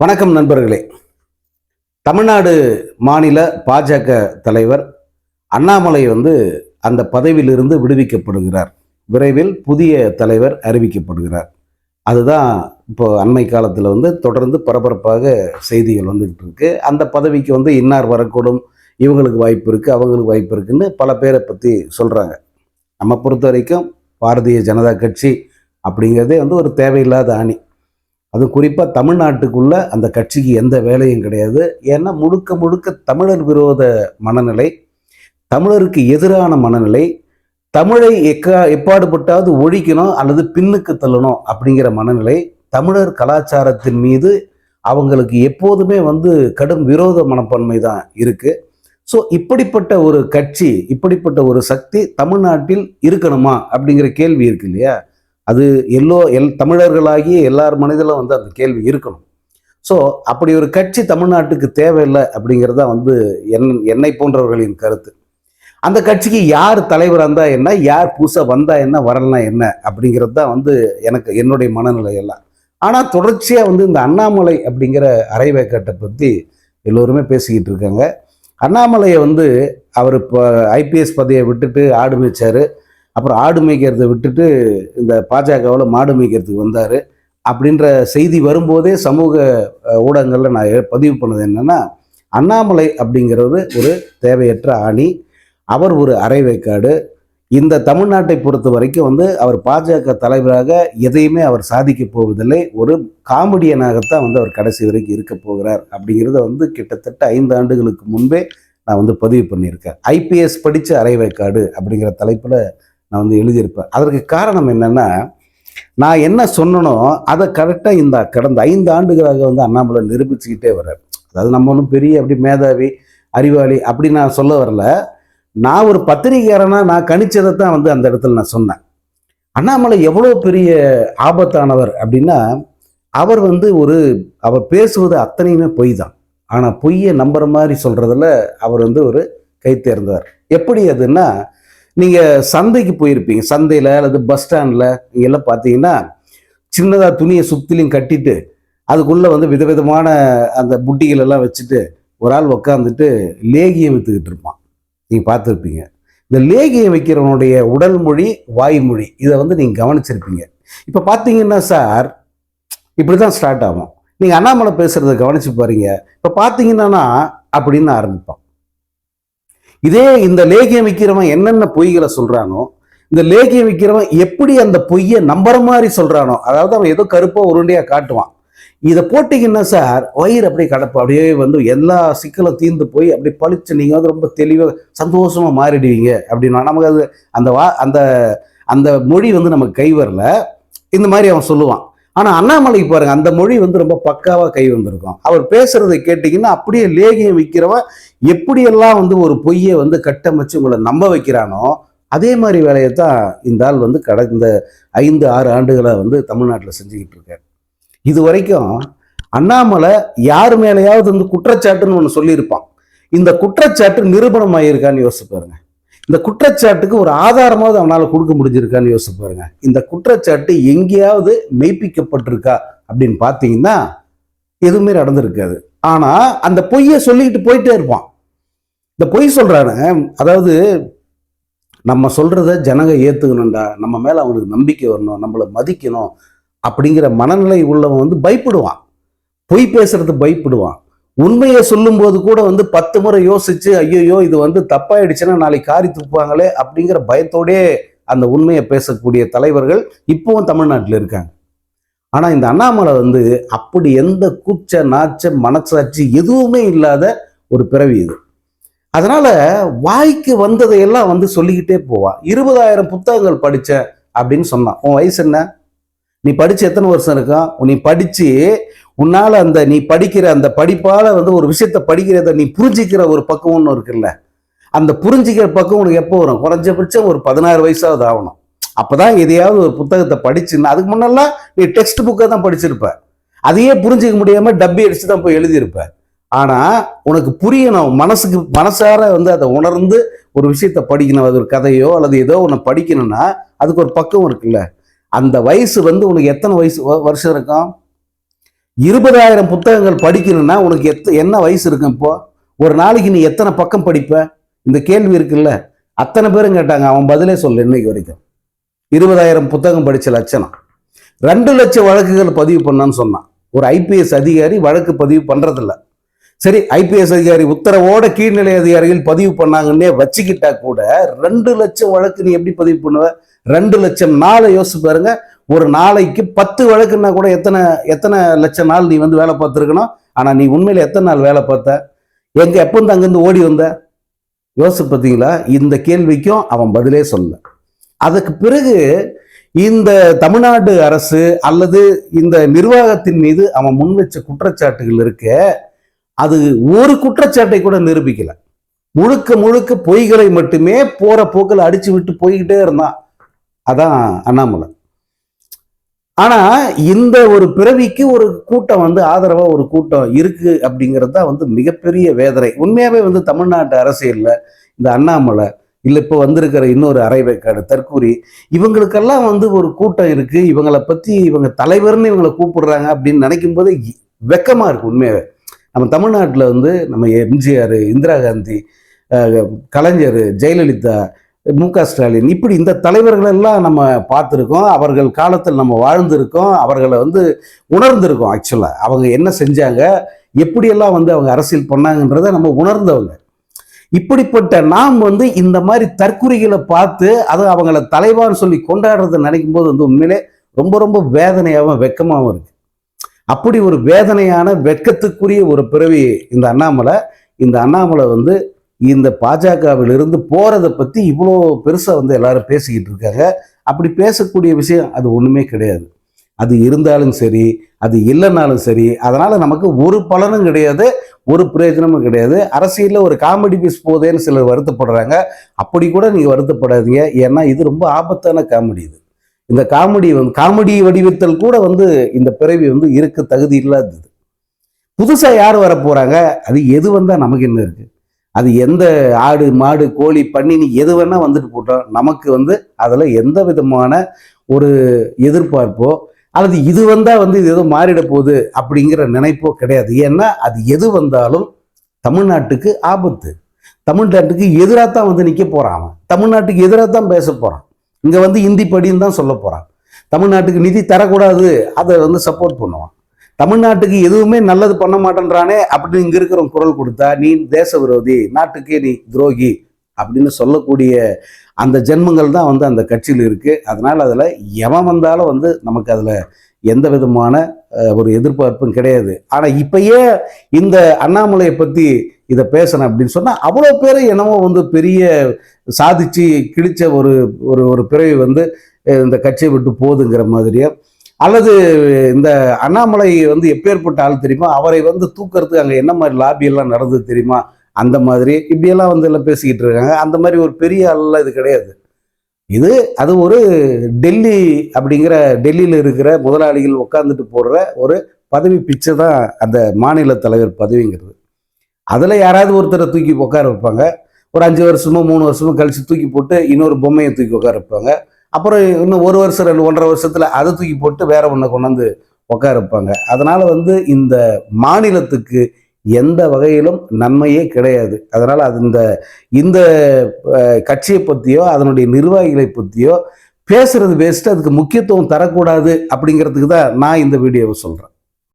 வணக்கம் நண்பர்களே. தமிழ்நாடு மாநில பாஜக தலைவர் அண்ணாமலை வந்து அந்த பதவியிலிருந்து விடுவிக்கப்படுகிறார். விரைவில் புதிய தலைவர் அறிவிக்கப்படுகிறார். அதுதான் இப்போ அண்மை காலத்தில் வந்து தொடர்ந்து பரபரப்பாக செய்திகள் வந்துகிட்டு இருக்கு. அந்த பதவிக்கு வந்து இன்னார் வரக்கூடும் இவங்களுக்கு வாய்ப்பு இருக்குது அவங்களுக்கு வாய்ப்பு இருக்குன்னு பல பேரை பற்றி சொல்கிறாங்க நம்ம பொறுத்த வரைக்கும் பாரதிய ஜனதா கட்சி அப்படிங்கிறதே வந்து ஒரு தேவையில்லாத அணி. அது குறிப்பாக தமிழ்நாட்டுக்குள்ள அந்த கட்சிக்கு எந்த வேலையும் கிடையாது. ஏன்னா முழுக்க முழுக்க தமிழர் விரோத மனநிலை தமிழருக்கு எதிரான மனநிலை தமிழை எக்கா எப்பாடுபட்டாவது ஒழிக்கணும் அல்லது பின்னுக்கு தள்ளணும் அப்படிங்கிற மனநிலை தமிழர் கலாச்சாரத்தின் மீது அவங்களுக்கு எப்போதுமே வந்து கடும் விரோத மனப்பான்மை தான் இருக்குது ஸோ இப்படிப்பட்ட ஒரு கட்சி இப்படிப்பட்ட ஒரு சக்தி தமிழ்நாட்டில் இருக்கணுமா அப்படிங்கிற கேள்வி இருக்கு இல்லையா? அது எல்லோ எல் தமிழர்களாகிய எல்லார் மனதிலும் வந்து அந்த கேள்வி இருக்கணும். ஸோ அப்படி ஒரு கட்சி தமிழ்நாட்டுக்கு தேவையில்லை அப்படிங்கிறதா வந்து என் என்னை போன்றவர்களின் கருத்து. அந்த கட்சிக்கு யார் தலைவராக இருந்தால் என்ன யார் புதுசாக வந்தால் என்ன வரலாம் என்ன அப்படிங்கிறது தான் வந்து எனக்கு என்னுடைய மனநிலை எல்லாம். ஆனால் தொடர்ச்சியாக வந்து இந்த அண்ணாமலை அப்படிங்கிற அரைவேக்காட்டை பற்றி எல்லோருமே பேசிக்கிட்டு இருக்காங்க. அண்ணாமலையை வந்து அவர் இப்போ ஐபிஎஸ் பதவியை விட்டுட்டு ஆடு மேய்ச்சாரு. அப்புறம் ஆடு மேய்க்கிறத விட்டுட்டு இந்த பாஜகவில் மாடு மேய்க்கிறதுக்கு வந்தார். அப்படின்ற செய்தி வரும்போதே சமூக ஊடகங்களில் நான் பதிவு பண்ணது என்னென்னா அண்ணாமலை அப்படிங்கிறவர் ஒரு தேவையற்ற ஆணி. அவர் ஒரு அரைவேக்காடு இந்த தமிழ்நாட்டை பொறுத்த வரைக்கும் வந்து அவர் பாஜக தலைவராக எதையுமே அவர் சாதிக்க போவதில்லை. ஒரு காமெடியனாகத்தான் வந்து அவர் கடைசி வரைக்கும் இருக்க போகிறார் அப்படிங்கிறத வந்து கிட்டத்தட்ட ஐந்து ஆண்டுகளுக்கு முன்பே நான் வந்து பதிவு பண்ணியிருக்கேன். ஐபிஎஸ் படித்த அரைவேக்காடு அப்படிங்கிற தலைப்பில் நான் வந்து எழுதியிருப்பேன். அதற்கு காரணம் என்னென்னா நான் என்ன சொன்னனோ அதை கரெக்டாக இந்த கடந்த ஐந்து ஆண்டுகளாக வந்து அண்ணாமலை நிரூபிச்சுக்கிட்டே வர்றார். அதாவது நம்ம ஒன்றும் பெரிய அப்படி மேதாவி அறிவாளி அப்படி நான் சொல்ல வரல. நான் ஒரு பத்திரிகையாளனா நான் கணிச்சதை தான் வந்து அந்த இடத்துல நான் சொன்னேன். அண்ணாமலை எவ்வளோ பெரிய ஆபத்தானவர் அப்படின்னா அவர் வந்து ஒரு அவர் பேசுவது அத்தனையுமே பொய் தான் ஆனால் பொய்யை நம்புற மாதிரி சொல்றதுல அவர் வந்து ஒரு கை தேர்ந்தவர். எப்படி அதுன்னா நீங்கள் சந்தைக்கு போயிருப்பீங்க சந்தையில் அல்லது பஸ் ஸ்டாண்டில் எல்லாம் பார்த்தீங்கன்னா சின்னதாக துணியை சுத்திலையும் கட்டிட்டு அதுக்குள்ளே வந்து விதவிதமான அந்த புட்டிகள் எல்லாம் வச்சுட்டு ஒரு ஆள் உக்காந்துட்டு லேகியம் விற்றுக்கிட்டு இருப்பான். நீங்கள் பார்த்துருப்பீங்க. இந்த லேகியம் வைக்கிறவனுடைய உடல் மொழி வாய்மொழி இதை வந்து நீங்கள் கவனிச்சிருப்பீங்க. இப்போ பார்த்தீங்கன்னா சார் இப்படி தான் ஸ்டார்ட் ஆகும். நீங்கள் அண்ணாமலை பேசுகிறத கவனிச்சு பாருங்க. இப்போ பார்த்தீங்கன்னா அப்படின்னு ஆரம்பிப்பான். இதே இந்த லேகியம் விற்கிறவன் என்னென்ன பொய்களை சொல்றானோ இந்த லேகியம் விற்கிறவன் எப்படி அந்த பொய்யை நம்புற மாதிரி சொல்றானோ அதாவது அவன் ஏதோ கருப்பா உருண்டையா காட்டுவான். இதை போட்டிங்கன்னா சார் வயிறு அப்படியே கடப்பு அப்படியே வந்து எல்லா சிக்கலும் தீர்ந்து போய் அப்படி பழிச்சு நீங்கள் வந்து ரொம்ப தெளிவாக சந்தோஷமாக மாறிடுவீங்க அப்படின்னா நமக்கு அது அந்த வா அந்த அந்த மொழி வந்து நமக்கு கை வரல இந்த மாதிரி அவன் சொல்லுவான். ஆனால் அண்ணாமலைக்கு பாருங்கள் அந்த மொழி வந்து ரொம்ப பக்காவாக கை வந்திருக்கும். அவர் பேசுகிறத கேட்டிங்கன்னா அப்படியே லேகியம் விற்கிறவன் எப்படியெல்லாம் வந்து ஒரு பொய்யை வந்து கட்டமைச்சு உங்களை நம்ப வைக்கிறானோ அதே மாதிரி வேலையை தான் இந்த ஆள் வந்து கடந்த ஐந்து ஆறு ஆண்டுகளை வந்து தமிழ்நாட்டில் செஞ்சுக்கிட்டு இருக்கார். இது வரைக்கும் அண்ணாமலை யார் மேலேயாவது வந்து குற்றச்சாட்டுன்னு ஒன்று சொல்லியிருப்பான். இந்த குற்றச்சாட்டு நிரூபணம் ஆகியிருக்கான்னு யோசிச்சு பாருங்க. இந்த குற்றச்சாட்டுக்கு ஒரு ஆதாரமாவது அவனால் கொடுக்க முடிஞ்சிருக்கான்னு யோசிச்சு பாருங்க. இந்த குற்றச்சாட்டு எங்கேயாவது மெய்ப்பிக்கப்பட்டிருக்கா அப்படின்னு பார்த்தீங்கன்னா எதுவுமே நடந்திருக்காது. ஆனால் அந்த பொய்யை சொல்லிக்கிட்டு போயிட்டே இருப்பான். இந்த பொய் சொல்றானே அதாவது நம்ம சொல்கிறத ஜனங்க ஏற்றுக்கணும்டா நம்ம மேலே அவனுக்கு நம்பிக்கை வரணும் நம்மளை மதிக்கணும் அப்படிங்கிற மனநிலை உள்ளவன் வந்து பயப்படுவான். பொய் பேசுறது பயப்படுவான். உண்மையை சொல்லும்போது கூட வந்து பத்து முறை யோசிச்சு ஐயோ இது வந்து தப்பாயிடுச்சுன்னா நாளைக்கு காரி துப்புவாங்களே அப்படிங்கிற பயத்தோடே அந்த உண்மையை பேசக்கூடிய தலைவர்கள் இப்பவும் தமிழ்நாட்டில் இருக்காங்க. ஆனா இந்த அண்ணாமலை வந்து அப்படி எந்த கூச்ச நாச்ச மனசாட்சி எதுவுமே இல்லாத ஒரு பிறவி இது. அதனால வாய்க்கு வந்ததையெல்லாம் வந்து சொல்லிக்கிட்டே போவான் இருபதாயிரம் புத்தகங்கள் படிச்ச அப்படின்னு சொன்னான். உன் வயசு என்ன? நீ படிச்சு எத்தனை வருஷம் இருக்கான்? நீ படிச்சு உன்னால் அந்த நீ படிக்கிற அந்த படிப்பால் வந்து ஒரு விஷயத்தை படிக்கிறத நீ புரிஞ்சிக்கிற ஒரு பக்கம் ஒன்று இருக்குல்ல. அந்த புரிஞ்சிக்கிற பக்கம் உனக்கு எப்போ வரும்? குறைஞ்சபட்சம் ஒரு பதினாறு வயசாவது ஆகணும். அப்போ தான் எதையாவது ஒரு புத்தகத்தை படிச்சுன்னா அதுக்கு முன்னெல்லாம் நீ டெக்ஸ்ட் புக்கை தான் படிச்சிருப்ப. அதையே புரிஞ்சிக்க முடியாமல் டப்பி அடித்து தான் போய் எழுதியிருப்ப. ஆனால் உனக்கு புரியணும். மனசுக்கு மனசார வந்து அதை உணர்ந்து ஒரு விஷயத்த படிக்கணும். அது ஒரு கதையோ அல்லது ஏதோ ஒன்று படிக்கணும்னா அதுக்கு ஒரு பக்கம் இருக்குல்ல. அந்த வயசு வந்து உனக்கு எத்தனை வயசு வருஷம் இருக்கும்? இருபதாயிரம் புத்தகங்கள் படிக்கணும்னா உனக்கு எத்த என்ன வயசு இருக்கும் இப்போ? ஒரு நாளைக்கு நீ எத்தனை பக்கம் படிப்ப? இந்த கேள்வி இருக்குல்ல. அத்தனை பேரும் கேட்டாங்க. அவன் பதிலே சொல்லு இன்னைக்கு வரைக்கும். இருபதாயிரம் புத்தகம் படித்த லட்சணம். ரெண்டு லட்சம் வழக்குகள் பதிவு பண்ணான்னு சொன்னான். ஒரு ஐபிஎஸ் அதிகாரி வழக்கு பதிவு பண்ணுறதில்ல சரி ஐபிஎஸ் அதிகாரி உத்தரவோட கீழ்நிலை அதிகாரிகள் பதிவு பண்ணாங்கன்னே வச்சுக்கிட்டா கூட ரெண்டு லட்சம் வழக்கு நீ எப்படி பதிவு பண்ணுவ? ரெண்டு லட்சம் நாளை யோசிச்சு பாருங்க. ஒரு நாளைக்கு பத்து வழக்குன்னா கூட எத்தனை எத்தனை லட்சம் நாள் நீ வந்து வேலை பார்த்துருக்கணும்? ஆனால் நீ உண்மையில் எத்தனை நாள் வேலை பார்த்த? எங்கே எப்போ வந்து அங்கேருந்து ஓடி வந்த? யோசிச்சு பார்த்தீங்களா? இந்த கேள்விக்கும் அவன் பதிலே சொல்ல அதுக்கு பிறகு இந்த தமிழ்நாடு அரசு அல்லது இந்த நிர்வாகத்தின் மீது அவன் முன் வச்ச குற்றச்சாட்டுகள் இருக்க அது ஒரு குற்றச்சாட்டை கூட நிரூபிக்கல. முழுக்க முழுக்க பொய்களை மட்டுமே போற போக்கில் அடிச்சு விட்டு போய்கிட்டே இருந்தான். அதான் அண்ணாமலை. ஆனால் இந்த ஒரு பிறவிக்கு ஒரு கூட்டம் வந்து ஆதரவாக ஒரு கூட்டம் இருக்குது அப்படிங்கிறது தான் வந்து மிகப்பெரிய வேதனை. உண்மையாகவே வந்து தமிழ்நாட்டு அரசியலில் இந்த அண்ணாமலை இல்லை இப்போ வந்திருக்கிற இன்னொரு அரைவேக்காடு தற்கூரி இவங்களுக்கெல்லாம் வந்து ஒரு கூட்டம் இருக்குது இவங்களை பற்றி இவங்க தலைவர்னு இவங்களை கூப்பிடுறாங்க அப்படின்னு நினைக்கும் போது வெக்கமாக இருக்குது உண்மையாகவே நம்ம தமிழ்நாட்டில் வந்து நம்ம எம்ஜிஆர் இந்திரா காந்தி கலைஞர் ஜெயலலிதா மு க ஸ்டாலின். இப்படி இந்த தலைவர்களெல்லாம் நம்ம பார்த்துருக்கோம். அவர்கள் காலத்தில் நம்ம வாழ்ந்திருக்கோம். அவர்களை வந்து உணர்ந்திருக்கோம் ஆக்சுவலாக அவங்க என்ன செஞ்சாங்க? எப்படியெல்லாம் வந்து அவங்க அரசியல் பண்ணாங்கன்றதை நம்ம உணர்ந்தவங்க. இப்படிப்பட்ட நாம் வந்து இந்த மாதிரி தற்குறிகளை பார்த்து அது அவங்கள தலைவான்னு சொல்லி கொண்டாடுறதை நினைக்கும் போது வந்து உண்மையிலே ரொம்ப ரொம்ப வேதனையாகவும் வெக்கமாகவும் இருக்கு. அப்படி ஒரு வேதனையான வெட்கத்துக்குரிய ஒரு பிறவி இந்த அண்ணாமலை. இந்த அண்ணாமலை வந்து இந்த பாஜகவிலிருந்து போறதை பத்தி இவ்வளோ பெருசா வந்து எல்லாரும் பேசிக்கிட்டு இருக்காங்க. அப்படி பேசக்கூடிய விஷயம் அது ஒண்ணுமே கிடையாது. அது இருந்தாலும் சரி அது இல்லைனாலும் சரி அதனால நமக்கு ஒரு பலனும் கிடையாது ஒரு பிரயோஜனமும் கிடையாது. அரசியலில் ஒரு காமெடி பீஸ் போதேன்னு சிலர் வருத்தப்படுறாங்க. அப்படி கூட நீங்கள் வருத்தப்படாதீங்க. ஏன்னா இது ரொம்ப ஆபத்தான காமெடி இது. இந்த காமெடி வந்து காமெடி வடிவத்தில் கூட வந்து இந்த பிறவி வந்து இருக்க தகுதி இல்லாதது. புதுசாக யார் வர போகிறாங்க அது எது வந்தால் நமக்கு என்ன இருக்குது அது எந்த ஆடு மாடு கோழி பண்ணினி எது வேணால் வந்துட்டு போட்டோம். நமக்கு வந்து அதில் எந்த விதமான ஒரு எதிர்பார்ப்போ அல்லது இது வந்தால் வந்து இது ஏதோ மாறிட போகுது அப்படிங்கிற நினைப்போ கிடையாது. ஏன்னா அது எது வந்தாலும் தமிழ்நாட்டுக்கு ஆபத்து. தமிழ்நாட்டுக்கு எதிராக தான் வந்து நிற்க போகிறான் அவன். தமிழ்நாட்டுக்கு எதிராக தான் பேச போகிறான் இங்கே வந்து இந்தி படின்னு தான் சொல்ல போகிறான் தமிழ்நாட்டுக்கு நிதி தரக்கூடாது. அதை வந்து சப்போர்ட் பண்ணுவான். தமிழ்நாட்டுக்கு எதுவுமே நல்லது பண்ண மாட்டேன்றானே அப்படின்னு இங்க இருக்கிற குரல் கொடுத்தா நீ தேச விரோதி நாட்டுக்கே நீ துரோகி அப்படின்னு சொல்லக்கூடிய அந்த ஜென்மங்கள் தான் வந்து அந்த கட்சியில் இருக்கு. அதனால அதுல எவன் வந்தாலும் வந்து நமக்கு அதுல எந்த விதமான ஒரு எதிர்பார்ப்பும் கிடையாது. ஆனா இப்பயே இந்த அண்ணாமலையை பத்தி இதை பேசணும் அப்படின்னு சொன்னா அவ்வளோ பேரை என்னவோ வந்து பெரிய சாதிச்சு கிழிச்ச ஒரு ஒரு ஒரு பிறவி வந்து இந்த கட்சியை விட்டு போகுதுங்கிற மாதிரியே அல்லது இந்த அண்ணாமலை வந்து எப்பேற்பட்ட ஆள் தெரியுமா? அவரை வந்து தூக்கிறதுக்கு அங்கே என்ன மாதிரி லாபி எல்லாம் நடந்தது தெரியுமா? அந்த மாதிரி. இப்படியெல்லாம் வந்து எல்லாம் பேசிக்கிட்டு இருக்காங்க. அந்த மாதிரி ஒரு பெரிய ஆள்லாம் இது கிடையாது. இது அது ஒரு டெல்லி அப்படிங்கிற டெல்லியில் இருக்கிற முதலாளிகள் உட்காந்துட்டு போடுற ஒரு பதவி பிச்சை தான் அந்த மாநில தலைவர் பதவிங்கிறது. அதில் யாராவது ஒருத்தரை தூக்கி உட்கார வைப்பாங்க. ஒரு அஞ்சு வருஷமோ மூணு வருஷமோ கழிச்சு தூக்கி போட்டு இன்னொரு பொம்மையை தூக்கி உட்கார வைப்பாங்க. அப்புறம் இன்னும் ஒரு வருஷம் ரெண்டு ஒன்றரை வருஷத்தில் அதை தூக்கி போட்டு வேற ஒன்றை கொண்டாந்து உட்காரப்பாங்க. அதனால் வந்து இந்த மாநிலத்துக்கு எந்த வகையிலும் நன்மையே கிடையாது. அதனால் அது இந்த இந்த கட்சியை பற்றியோ அதனுடைய நிர்வாகிகளை பற்றியோ பேசுறது வேஸ்ட்டு அதுக்கு முக்கியத்துவம் தரக்கூடாது அப்படிங்கிறதுக்கு தான் நான் இந்த வீடியோவை சொல்கிறேன்